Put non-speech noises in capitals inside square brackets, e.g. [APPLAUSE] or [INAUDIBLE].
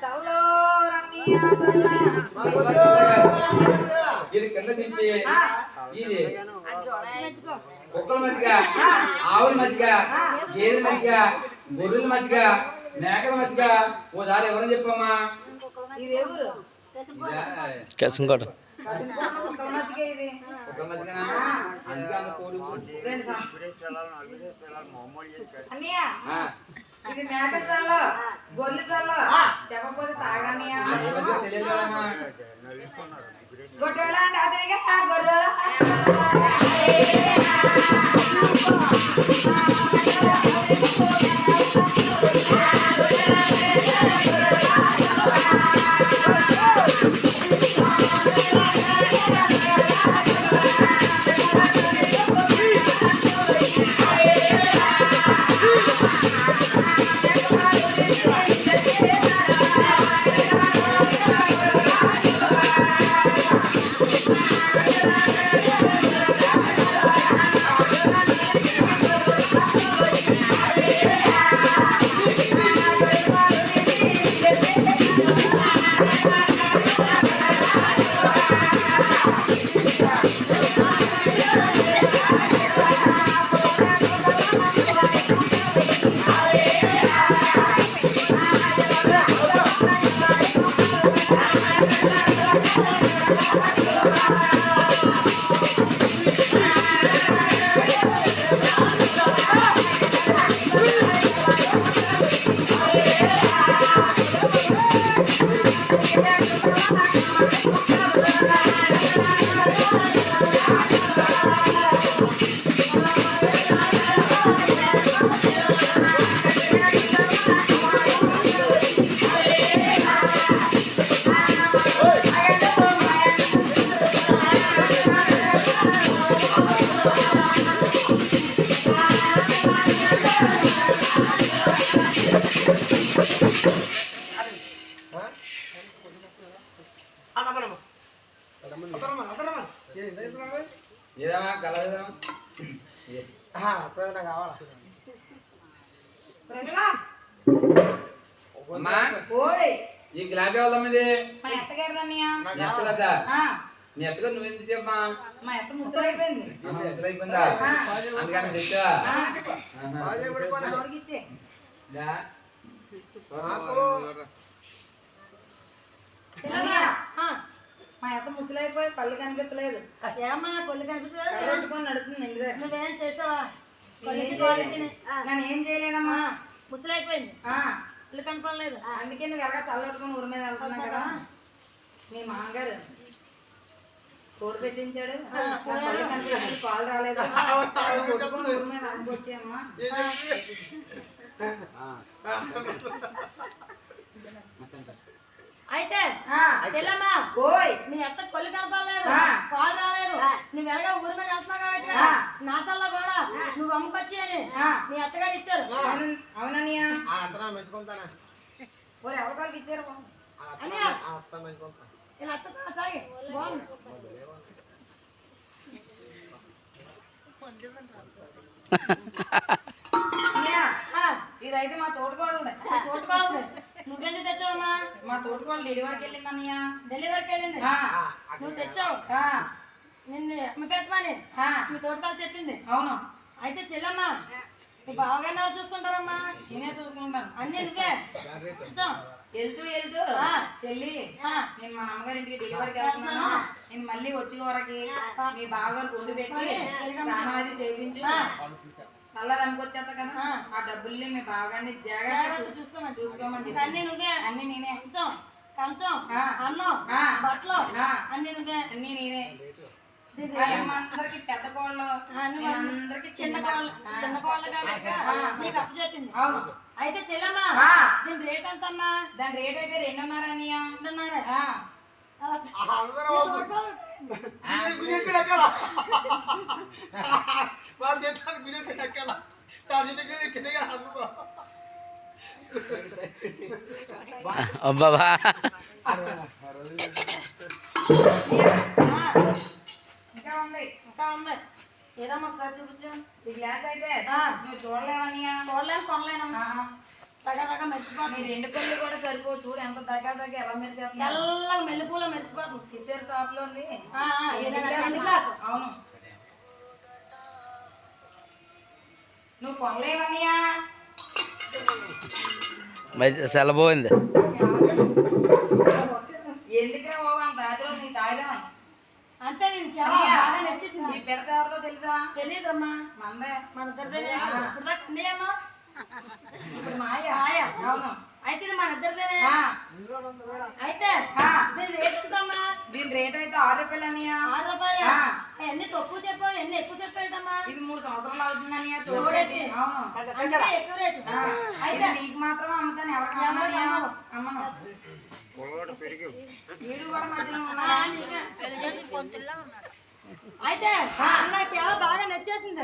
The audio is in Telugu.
Saludos, amigas. ఇది కింద ఇది. కుక్కల మధ్యగ ఆవుల మధ్యగ గేదెల మధ్యగ గొర్రెల మధ్యగ మేకల మధ్యగ ఓసారి ఎవరని చెప్పమ్మా? కేసంకోట అందుకే అంత కోడి ఇది మేక చల్ల గొల్లు చల్ల. చెప్పకపోతే కదమ్మా గొడ్డోలా అంటే అదేగా గొర్రె [LAUGHS] ఏదమ్మా కలదు అమ్మా ఓయ్ ఈ గ్లాస్ ఎవరి ఇది మా ఎత్తగారు అన్నయ్య మీ ఎత్త కదా ఆ, మీ ఎత్తగా నువ్వు ఎందుకు చెప్పమ్మా మా ఎత్త ముసలైపోయింది ముసలి అయిపోయిందా అందుకని తెచ్చా ఎవరికి ఇచ్చే అన్నయ్య, మా ఎత్త ముసలైపోయి పళ్ళు కనిపించలేదు పట్టుకొని నడుస్తుంది ఇంటి దగ్గర. నువ్వేం చేసావా. నన్ను ఏం చేయలేదమ్మా? ముసలైపోయింది. ఆ, కొళ్ళు కనపడలేదు అందుకే నువ్వు ఎలాగ చల్లట్టుకుని ఊరి మీద వెళ్తున్నావు కదా. మీ మామగారు కోడి పెట్టించాడు. కనిపించలేదు, పాలు రాలేదు. కొట్టుకొని ఊరి మీద అమ్ముకొచ్చామ్మా అయితే చెల్లమ్మా ఓయ్. మీ అత్త కొళ్ళు కనపడలేదు. ఆ. పాలు రాలేదు. నువ్వు ఎలాగ ఊరి మీద వెళ్తున్నావు కాబట్టి. నాటల్లో కూడా నువ్వు అమ్ముకొచ్చి అని. మీ అత్తగారు ఇచ్చారు. అవును- అవునన్నయ్య మెచ్చుకుంటానా. ఎవరికి ఇచ్చారు? అన్నయ్య. ఇలా అత్త ఆ, ఇదైతే మా తోటకోడలు కోటి బాగుంది నువ్వెందుకు తెచ్చావమ్మా? మా తోటకోడలు డెలివరీకి వెళ్ళింది అన్నయ్య. డెలివరీకి వెళ్ళింది? ఆ, నువ్వు తెచ్చావు? ఆ, నిన్ను అమ్మ పెట్టమని. ఆ, మీ తోటకాలు చెప్పింది అవును. అయితే చెల్లమ్మా నీ బావగానే ఎవరు చూసుకుంటారమ్మా? నేనే చూసుకుంటాను. అన్నీ నువ్వే. కూర్చో. వెళ్తూ వెళ్తూ. ఆ. చెల్లి ఆ, నేను మా అమ్మగారి ఇంటికి డెలివరీకి వెళ్తున్నాను. నేను మళ్ళీ వచ్చే వరకు మీ బావగారు గుండు పెట్టి స్నానం అది చేయించు. చల్లది అమ్ముకొచ్చేస్తా కదా. ఆ. డబ్బుల్ని మీ బావగారిని జాగ్రత్త చూసుకోమని చూసుకోమని చెప్పి నువ్వే. అన్ని నేనే. కొంచెం కంచం. అన్నం ఆ. బట్టలు ఆ. అన్నీ నువ్వే. అన్ని నేనే. అందరికి పెద్ద కోళ్ళు. అందరికి చిన్న కోళ్ళు చిన్న కోళ్ళు కాబట్టి నీకు అప్పు చెప్పింది. అవును. అయితే చెల్లమ్మా ఆ. దీని రేట్ ఎంత అమ్మా దాని రేట్ అయితే రెండున్నర అన్నయ్య అంటున్నాడే అబ్బాబా ఇంకా ఉంది ఇంకా ఉంది ఏదమ్మా ఒకసారి చూపించు ఈ గ్లాస్ అయితే నువ్వు చూడలేవన్నయ్యా చూడలేను కొనలేను తగ్గ తగ్గ నీ మెరిసిపోతుంది రెండు కళ్ళు కూడా సరిపో చూడు ఎంత దగ్గర దగ్గర ఎలా మెరిసేస్తున్నా తెల్లగా మెల్లిపూల మెరిసిపోతుంది కిసేర్ షాప్లో ఉంది అవును నువ్వు కొనలేవన్నయ్యా సెలబోయింది అయితే మన ఇద్దరిదేనే. ఆ, అయితే ఆ. దీని రేట్ ఎంతమ్మా దీని రేట్ అయితే ఆరు రూపాయలు అన్నయ్య ఆరు రూపాయలు ఆ. ఎన్ని తక్కువ చెప్పావు ఎన్ని ఎక్కువ చెప్పేటమ్మా ఇది మూడు సంవత్సరాలు అవుతుంది అన్నయ్య చూడండి. చూడండి అవును అంటే ఎక్కువ రేటు అయితే నీకు మాత్రం అమ్ముతాను ఎవరికి ఎవరికి అమ్మను అమ్మవు. అమ్మను వీడు కూడా మధ్యలో ఆ, ఉన్నాడా? నీకే. అయితే చాలా బాగా నచ్చేసింది.